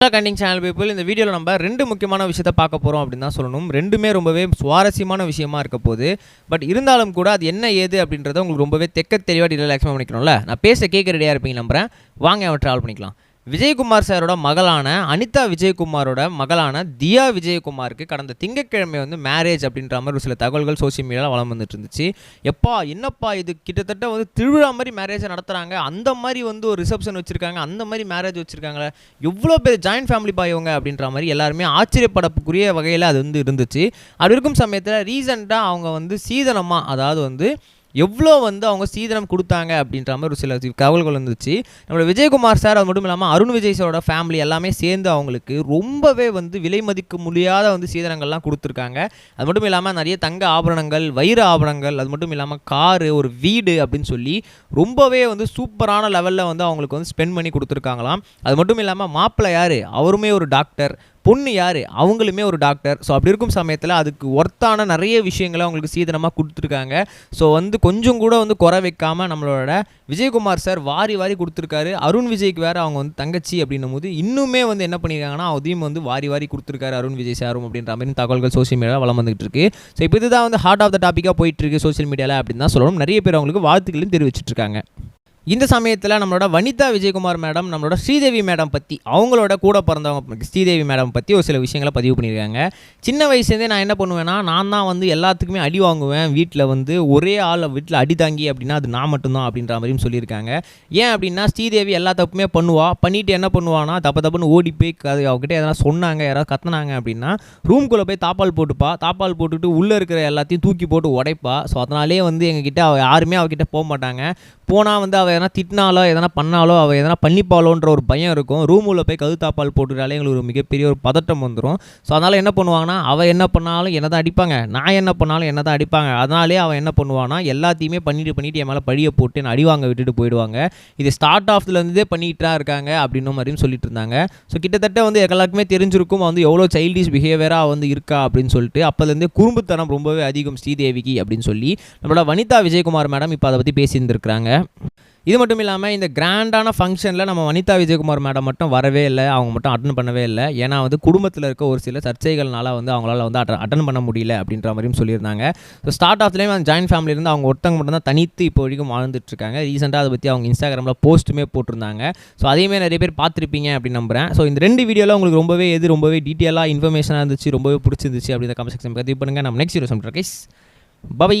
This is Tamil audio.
ஹலோ கண்டிங் சேனல் பீப்புள் இந்த வீடியோவில் நம்ம ரெண்டு முக்கியமான விஷயத்தை பார்க்க போகிறோம் அப்படின்னு தான் சொல்லணும். ரெண்டுமே ரொம்பவே சுவாரஸ்யமான விஷயமா இருக்க போது பட் இருந்தாலும் கூட அது என்ன ஏது அப்படின்றத உங்களுக்கு ரொம்பவே தெக்க தெளிவாக டீலாக எக்ஸ்பிளைன் பண்ணிக்கணும்ல நான் பேச கேட்க ரெடியாக இருப்பீங்க நம்புறேன். வாங்க அவன் ட்ராவல் பண்ணிக்கலாம். விஜயகுமார் சாரோட மகளான அனிதா விஜயகுமாரோட மகளான தியா விஜயகுமாருக்கு கடந்த திங்கட்கிழமை வந்து மேரேஜ் அப்படின்ற மாதிரி ஒரு சில தகவல்கள் சோஷியல் மீடியாவில் வளம் வந்துட்டு இருந்துச்சு எப்பா என்னப்பா இது? கிட்டத்தட்ட வந்து திருவிழா மாதிரி மேரேஜை நடத்துகிறாங்க அந்த மாதிரி வந்து ஒரு ரிசப்ஷன் வச்சுருக்காங்க. அந்த மாதிரி மேரேஜ் வச்சுருக்காங்களே. எவ்வளோ பேர் ஜாயின்ட் ஃபேமிலி பாயவங்க அப்படின்ற மாதிரி எல்லாருமே ஆச்சரியப்படக்கூடிய வகையில் அது வந்து இருந்துச்சு. அப்படி இருக்கும் சமயத்தில் ரீசெண்டாக அவங்க வந்து சீதனமாக அதாவது வந்து எவ்வளோ வந்து அவங்க சீதனம் கொடுத்தாங்க அப்படின்ற மாதிரி ஒரு சில கவல்கள் வந்துச்சு. நம்மளோட விஜயகுமார் சார் அது மட்டும் இல்லாமல் அருண் விஜய் சாரோட ஃபேமிலி எல்லாமே சேர்ந்து அவங்களுக்கு ரொம்பவே வந்து விலை மதிக்க முடியாத வந்து சீதனங்கள்லாம் கொடுத்துருக்காங்க. அது மட்டும் இல்லாமல் நிறைய தங்க ஆபரணங்கள் வைர ஆபரணங்கள் அது மட்டும் இல்லாமல் காரு ஒரு வீடு அப்படின்னு சொல்லி ரொம்பவே வந்து சூப்பரான லெவலில் வந்து அவங்களுக்கு வந்து ஸ்பெண்ட் பண்ணி கொடுத்துருக்காங்களாம். அது மட்டும் இல்லாமல் மாப்பிள்ளை யார்? அவருமே ஒரு டாக்டர் பொண்ணு யார்? அவங்களுமே ஒரு டாக்டர் ஸோ அப்படி இருக்கும் சமயத்தில் அதுக்கு ஒர்த்தான நிறைய விஷயங்களை அவங்களுக்கு சீதனமாக கொடுத்துருக்காங்க. ஸோ வந்து கொஞ்சம் கூட வந்து குறை வைக்காமல் நம்மளோட விஜயகுமார் சார் வாரி வாரி கொடுத்துருக்காரு. அருண் விஜய்க்கு வேறு அவங்க வந்து தங்கச்சி அப்படின்னும் போது இன்னுமே வந்து என்ன பண்ணியிருக்காங்கன்னா அதையும் வந்து வாரி வாரி கொடுத்துருக்காரு அருண் விஜய் சாரும் அப்படின்ற மாதிரி தகவல்கள் சோஷியல் மீடியாவில் வளம் வந்துகிட்டு இருக்கு ஸோ இப்போ இதுதான் வந்து ஹார்ட் ஆஃப் த டாப்பிக்காக போயிட்டு இருக்கு சோஷியல் மீடியாவில் அப்படின்னு தான் சொல்லணும். நிறைய பேர் அவங்களுக்கு வாழ்த்துக்களையும் தெரிவிச்சிட்டு இருக்காங்க இந்த சமயத்தில் நம்மளோட வனிதா விஜயகுமார் மேடம் நம்மளோட ஸ்ரீதேவி மேடம் பற்றி அவங்களோட கூட பிறந்தவங்க ஸ்ரீதேவி மேடம் பற்றி ஒரு சில விஷயங்களை பதிவு பண்ணியிருக்காங்க. சின்ன வயசுலேருந்தே நான் என்ன பண்ணுவேன்னா நான் தான் வந்து எல்லாத்துக்குமே அடி வாங்குவேன். வீட்டில் வந்து ஒரே ஆள் வீட்டில் அடி தாங்கி அப்படின்னா அது நான் மட்டும்தான் அப்படின்ற மாதிரியும் சொல்லியிருக்காங்க. ஏன் அப்படின்னா ஸ்ரீதேவி எல்லா தப்புமே பண்ணுவா. பண்ணிவிட்டு என்ன பண்ணுவானா தப்பு தப்புன்னு ஓடி போய் அது அவகிட்ட எதனா சொன்னாங்க யாராவது கத்துனாங்க அப்படின்னா ரூம்குள்ளே போய் தாப்பால் போட்டுப்பா. தாப்பால் போட்டுட்டு உள்ளே இருக்கிற எல்லாத்தையும் தூக்கி போட்டு உடைப்பா. ஸோ அதனாலே வந்து எங்ககிட்ட அவள் யாருமே அவகிட்ட போக மாட்டாங்க. போனால் வந்து அவள் எதனா திட்டினாலோ எதனா பண்ணாலோ அவள் எதனா பண்ணிப்பாளோன்ற ஒரு பயம் இருக்கும். ரூம் உள்ள போய் கழுத்தாப்பால் போட்டுட்டாலே எங்களுக்கு ஒரு மிகப்பெரிய ஒரு பதட்டம் வந்துடும் ஸோ அதனால் என்ன பண்ணுவாங்கன்னா அவள் என்ன பண்ணாலும் என்ன தான் அடிப்பாங்க. நான் என்ன பண்ணாலும் என்ன தான் அடிப்பாங்க. அதனாலே அவன் என்ன பண்ணுவான்னா எல்லாத்தையுமே பண்ணிட்டு பண்ணிட்டு என் மேலே பழியை போட்டு என்னை அடிவாங்க விட்டுட்டு போயிடுவாங்க. இது ஸ்டார்ட் ஆஃப்லேருந்தே பண்ணிகிட்டா இருக்காங்க அப்படின்னும் மாதிரியும் சொல்லிட்டு இருந்தாங்க. ஸோ கிட்டத்தட்ட வந்து எல்லாருக்குமே தெரிஞ்சிருக்கும் வந்து எவ்வளோ சைல்டிஷ் பிஹேவியராக வந்து இருக்கா அப்படின்னு சொல்லிட்டு அப்போலேருந்தே குறும்புத்தனம் ரொம்பவே அதிகம் ஸ்ரீதேவிக்கு அப்படின்னு சொல்லி நம்மளோட வனிதா விஜயகுமார் மேடம் இப்போ அதை பற்றி பேசியிருந்திருக்கிறாங்க. இது மட்டும் இல்லாமல் இந்த கிராண்டான ஃபங்க்ஷனில் நம்ம வனிதா விஜயகுமார் மேடம் மட்டும் வரவே இல்லை. அவங்க மட்டும் அட்டன் பண்ணவே இல்லை. ஏன்னா வந்து குடும்பத்தில் இருக்க ஒரு சில சர்ச்சைகள்னால வந்து அவங்களால வந்து அட்டன் அட்டன் பண்ண முடியல அப்படின்ற மாதிரியும் சொல்லியிருந்தாங்க. ஸோ ஸ்டார்ட் ஆஃப்லேயும் அந்த ஜாயின்ட் ஃபேமிலியிலேருந்து அவங்க ஒருத்தவங்க மட்டும் தான் தனித்து இப்போ வரைக்கும் வாழ்ந்துட்டுருக்காங்க ரீசெண்டாக அதை பற்றி அவங்க இன்ஸ்டாகிராமில் போஸ்ட்டுமே போட்டிருந்தாங்க. ஸோ அதையுமே நிறைய பேர் பார்த்துருப்பீங்க அப்படின்னு நம்புறேன். ஸோ இந்த ரெண்டு வீடியோவில் உங்களுக்கு ரொம்பவே எது ரொம்பவே டீட்டெயிலாக இன்ஃபர்மேஷனாக இருந்துச்சு ரொம்பவே பிடிச்சிருந்துச்சு அப்படின்னு கமெண்ட் செக்ஷன் பதிவு பண்ணுங்கள் நம்ம நெக்ஸ்ட் வீடியோ சொல்கிறேன் கைஸ் பபை